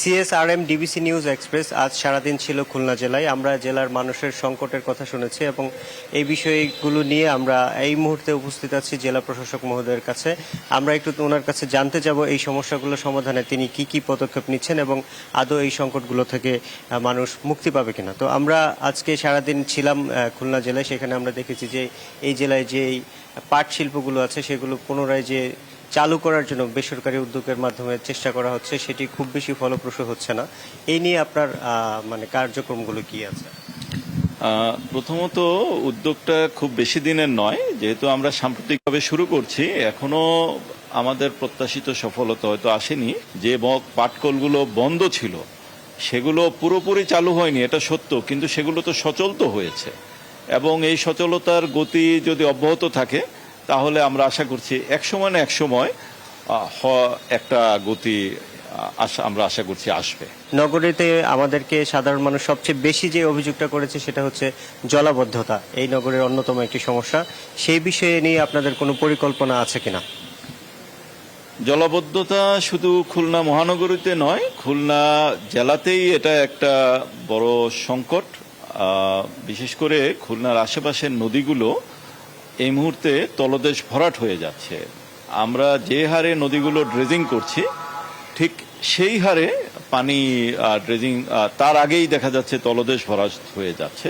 CSRM DBC news express আজ সারাদিন ছিল খুলনা জেলায়। আমরা জেলার মানুষের সংকটের কথা শুনেছি এবং এই বিষয়গুলো নিয়ে আমরা এই মুহূর্তে উপস্থিত আছি জেলা প্রশাসক মহোদয়ের কাছে। আমরা একটু ওনার কাছে জানতে যাব এই সমস্যাগুলো সমাধানে তিনি কি কি পদক্ষেপ নিচ্ছেন এবং আদৌ এই সংকটগুলো থেকে মানুষ মুক্তি পাবে কিনা। তো আমরা আজকে সারাদিন ছিলাম খুলনা জেলায়। সেখানে আমরা দেখেছি যে এই জেলায় যে পাট শিল্পগুলো আছে, সেগুলো পুনরায় যে চালু করার জন্য বেসরকারি উদ্যোগের মাধ্যমে চেষ্টা করা হচ্ছে, সেটি খুব বেশি ফলপ্রসূ হচ্ছে না। এই নিয়ে আপনার মানে কার্যক্রমগুলো কি আছে? প্রথমত উদ্যোগটা খুব বেশি দিনের নয়, যেহেতু আমরা সাম্প্রতিকভাবে শুরু করছি, এখনও আমাদের প্রত্যাশিত সফলতা হয়তো আসেনি। যে পাটকলগুলো বন্ধ ছিল, সেগুলো পুরোপুরি চালু হয়নি, এটা সত্য, কিন্তু সেগুলো তো সচল তো হয়েছে। এবং এই সচলতার গতি যদি অব্যাহত থাকে তাহলে আমরা আশা করছি এক সময় না এক সময় হ- একটা গতি আমরা আশা করছি আসবে। নগরীতে আমাদেরকে সাধারণ মানুষ সবচেয়ে বেশি যে অভিযোগটা করেছে সেটা হচ্ছে জলাবদ্ধতা এই নগরের অন্যতম একটি সমস্যা। সেই বিষয়ে নিয়ে আপনাদের কোনো পরিকল্পনা আছে কিনা? জলাবদ্ধতা শুধু খুলনা মহানগরীতে নয় খুলনা জেলাতেই এটা একটা বড় সংকট। আহ, বিশেষ করে খুলনার আশেপাশের নদীগুলো এই মুহূর্তে তলদেশ ভরাট হয়ে যাচ্ছে। আমরা যে হারে নদীগুলো ড্রেজিং করছি, ঠিক সেই হারে পানি ড্রেজিং তার আগেই দেখা যাচ্ছে তলদেশ ভরাট হয়ে যাচ্ছে।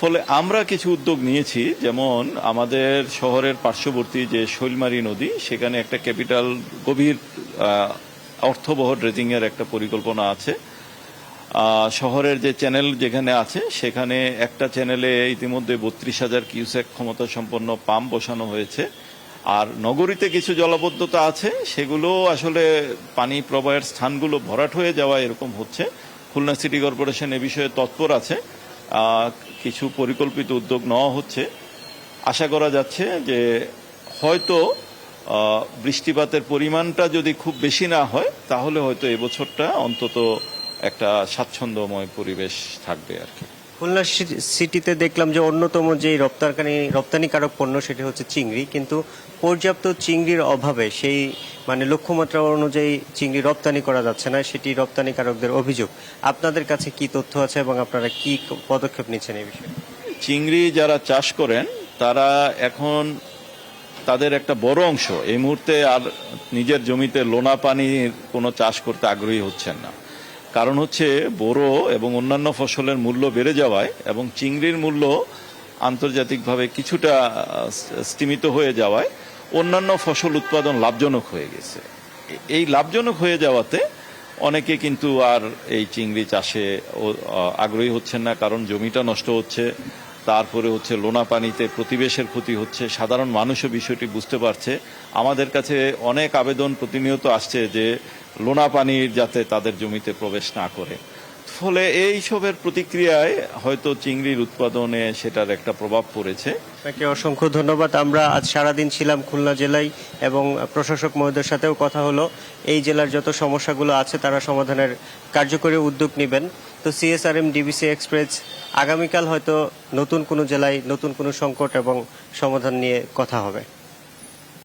ফলে আমরা কিছু উদ্যোগ নিয়েছি, যেমন আমাদের শহরের পার্শ্ববর্তী যে শৈলমারি নদী, সেখানে একটা ক্যাপিটাল গভীর অর্থবহ ড্রেজিংয়ের একটা পরিকল্পনা আছে। শহরের যে চ্যানেল যেখানে আছে, সেখানে একটা চ্যানেলে ইতিমধ্যে বত্রিশ হাজার কিউসেক ক্ষমতা সম্পন্ন পাম্প বসানো হয়েছে। আর নগরীতে কিছু জলাবদ্ধতা আছে, সেগুলো আসলে পানি প্রবাহের স্থানগুলো ভরাট হয়ে যাওয়া এরকম হচ্ছে। খুলনা সিটি কর্পোরেশন এ বিষয়ে তৎপর আছে। কিছু পরিকল্পিত উদ্যোগ নেওয়া হচ্ছে। আশা করা যাচ্ছে যে হয়তো বৃষ্টিপাতের পরিমাণটা যদি খুব বেশি না হয়, তাহলে হয়তো এবছরটা অন্তত একটা স্বাচ্ছন্দ্যময় পরিবেশ থাকবে আর কি। খুলনা সিটিতে দেখলাম যে অন্যতম যে রপ্তানি রপ্তানিকারক পণ্য সেটি হচ্ছে চিংড়ি কিন্তু পর্যাপ্ত চিংড়ির অভাবে সেই মানে লক্ষ্যমাত্রা অনুযায়ী চিংড়ি রপ্তানি করা যাচ্ছে না সেটি রপ্তানিকারকদের অভিযোগ। আপনাদের কাছে কি তথ্য আছে এবং আপনারা কি পদক্ষেপ নিচ্ছেন এই বিষয়ে? চিংড়ি যারা চাষ করেন তারা এখন তাদের একটা বড় অংশ এই মুহূর্তে আর নিজের জমিতে লোনা পানির কোনো চাষ করতে আগ্রহী হচ্ছেন না। কারণ হচ্ছে বোরো এবং অন্যান্য ফসলের মূল্য বেড়ে যাওয়ায় এবং চিংড়ির মূল্য আন্তর্জাতিকভাবে কিছুটা স্তীমিত হয়ে যাওয়ায় অন্যান্য ফসল উৎপাদন লাভজনক হয়ে গেছে। এই লাভজনক হয়ে যাওয়াতে অনেকে কিন্তু আর এই চিংড়ি চাষে আগ্রহী হচ্ছেন না কারণ জমিটা নষ্ট হচ্ছে তারপরে হচ্ছে লোনা পানিতে প্রতিবেশের ক্ষতি হচ্ছে। সাধারণ মানুষও বিষয়টি বুঝতে পারছে। আমাদের কাছে অনেক আবেদন প্রতিনিয়ত আসছে যে লোনা পানির যাতে তাদের জমিতে প্রবেশ না করে। ফলে এইসবের প্রতিক্রিয়ায় হয়তো চিংড়ির উৎপাদনে সেটার একটা প্রভাব পড়েছে। আপনাকে অসংখ্য ধন্যবাদ। আমরা আজ সারাদিন ছিলাম খুলনা জেলায় এবং প্রশাসক মহোদয়ের সাথেও কথা হলো। এই জেলার যত সমস্যাগুলো আছে তারা সমাধানের কার্যকরী উদ্যোগ নেবেন। তো সিএসআরএম ডিবিসি এক্সপ্রেস আগামীকাল হয়তো নতুন কোনো জেলায় নতুন কোনো সংকট এবং সমাধান নিয়ে কথা হবে।